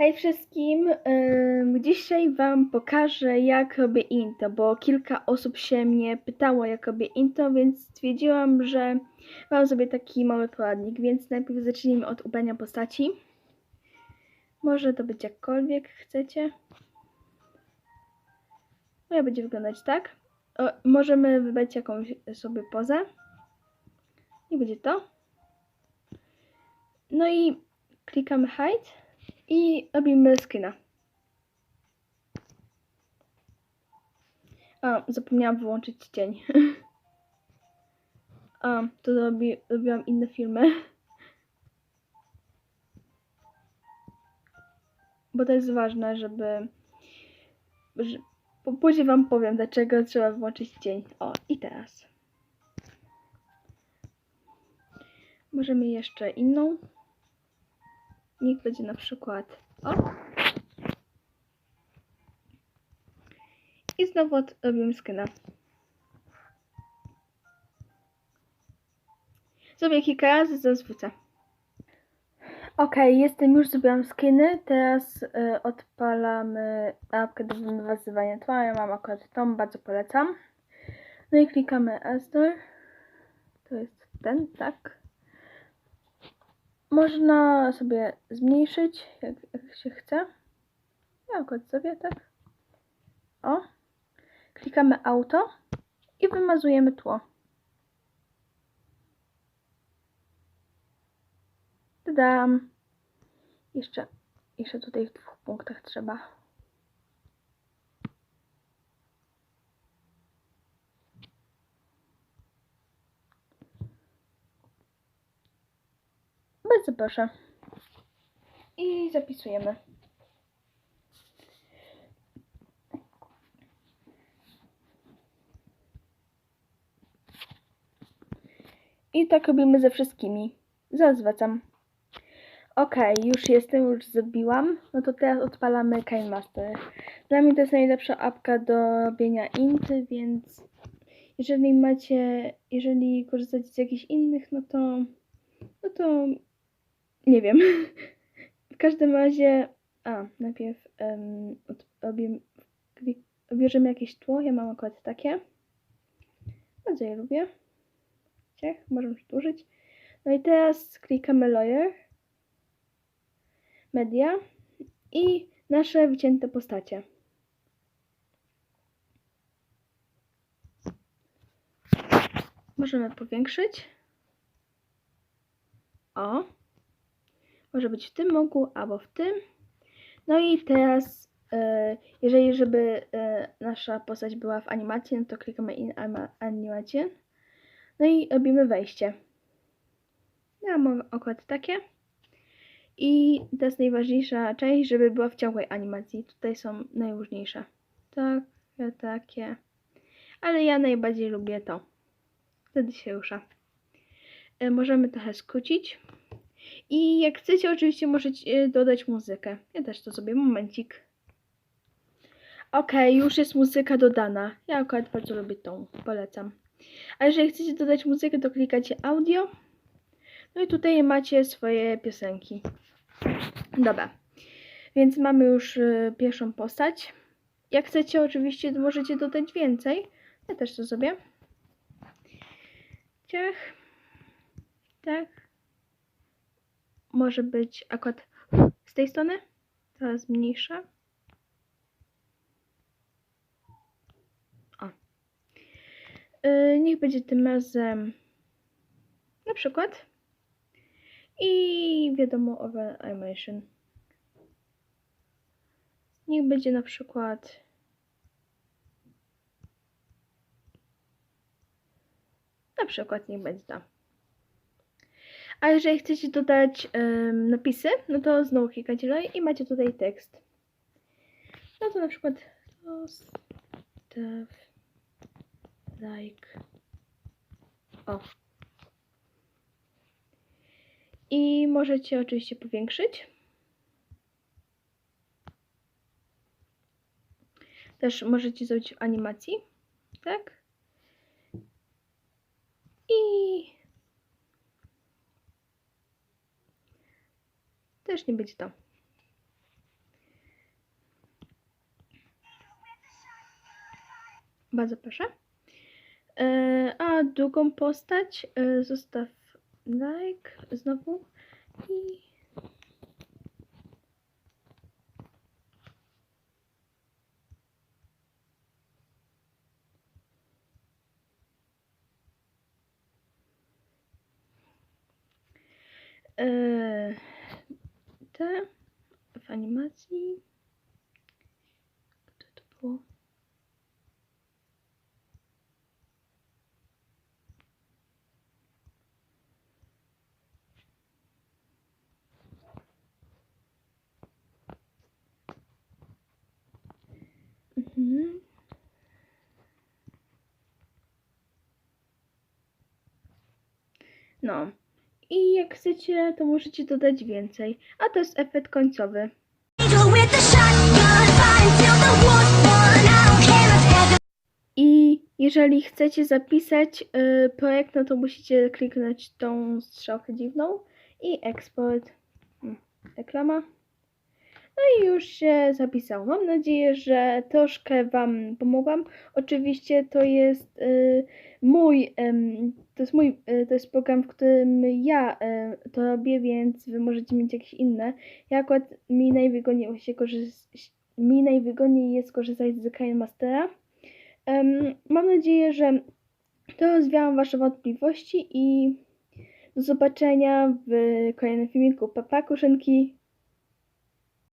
Hej wszystkim! Dzisiaj Wam pokażę jak robię intro, bo kilka osób się mnie pytało jak robię intro, więc stwierdziłam, że Wam zrobię taki mały poradnik, więc najpierw zacznijmy od ubrania postaci. Może to być jakkolwiek chcecie. Moja będzie wyglądać tak. O, możemy wybrać jakąś sobie pozę. I będzie to. No i klikamy hide. I robimy skina. A, zapomniałam wyłączyć cień. A, to robi, robiłam inne filmy. Bo to jest ważne, żeby... że, później wam powiem, dlaczego trzeba wyłączyć cień. O, i teraz. Możemy jeszcze inną. Niech będzie na przykład o. I znowu robimy skina. Zrobię kilka razy, zaraz wrócę. Ok, jestem już, zrobiłam skiny. Teraz y, odpalamy apkę do wymazywania tła. Ja mam akurat tą, bardzo polecam. No i klikamy Astor. To jest ten, tak. Można sobie zmniejszyć, jak, jak się chce. Ja akurat sobie tak. O. Klikamy auto i wymazujemy tło. Dodam. Jeszcze, jeszcze tutaj w dwóch punktach trzeba. Bardzo proszę. I zapisujemy. I tak robimy ze wszystkimi. Zaraz wracam. Ok, już jestem, już zrobiłam. No to teraz odpalamy KineMaster. Dla mnie to jest najlepsza apka do robienia inty, więc jeżeli macie, jeżeli korzystacie z jakichś innych, no to, no to nie wiem. W każdym razie, a najpierw um, robimy, bierzemy jakieś tło. Ja mam akurat takie. Bardzo je lubię. Ciech, możemy przedłużyć. No i teraz klikamy Lawyer, Media i nasze wycięte postacie. Możemy powiększyć. O. Może być w tym rogu albo w tym. No i teraz, e, jeżeli żeby e, nasza postać była w animacji, no to klikamy in Anima- animation. No i robimy wejście. Ja mam akurat takie. I to jest najważniejsza część, żeby była w ciągłej animacji. Tutaj są najróżniejsze. Takie, takie. Ale ja najbardziej lubię to. Wtedy się rusza. E, Możemy trochę skrócić. I jak chcecie, oczywiście możecie dodać muzykę. Ja też to zrobię. Momencik. Ok, już jest muzyka dodana. Ja akurat bardzo lubię tą. Polecam. A jeżeli chcecie dodać muzykę, to klikacie audio. No i tutaj macie swoje piosenki. Dobra. Więc mamy już y, pierwszą postać. Jak chcecie, oczywiście możecie dodać więcej. Ja też to zrobię. Ciach. Tak. Może być akurat z tej strony. Teraz mniejsza. O. Yy, niech będzie tym razem na przykład. I wiadomo over animation. Niech będzie na przykład na przykład niech będzie tam. A jeżeli chcecie dodać em, napisy, no to znowu klikacie dalej i macie tutaj tekst. No to na przykład stuff like o. I możecie oczywiście powiększyć. Też możecie zrobić animacji, tak? też nie będzie. Bardzo proszę. E, a drugą postać e, zostaw like znowu i e, te w animacji. Kto to było? Mhm. No. I jak chcecie, to możecie dodać więcej. A to jest efekt końcowy. I jeżeli chcecie zapisać y, projekt, no to musicie kliknąć tą strzałkę dziwną i eksport. Mm, Reklama. No i już się zapisał. Mam nadzieję, że troszkę Wam pomogłam. Oczywiście to jest y, mój, em, to jest mój, y, to jest program, w którym ja y, to robię, więc Wy możecie mieć jakieś inne. Ja akurat mi najwygodniej się mi najwygodniej jest korzystać z Kind Mastera. Em, mam nadzieję, że to rozwiałam Wasze wątpliwości i do zobaczenia w kolejnym filmiku. Papa, kuszynki!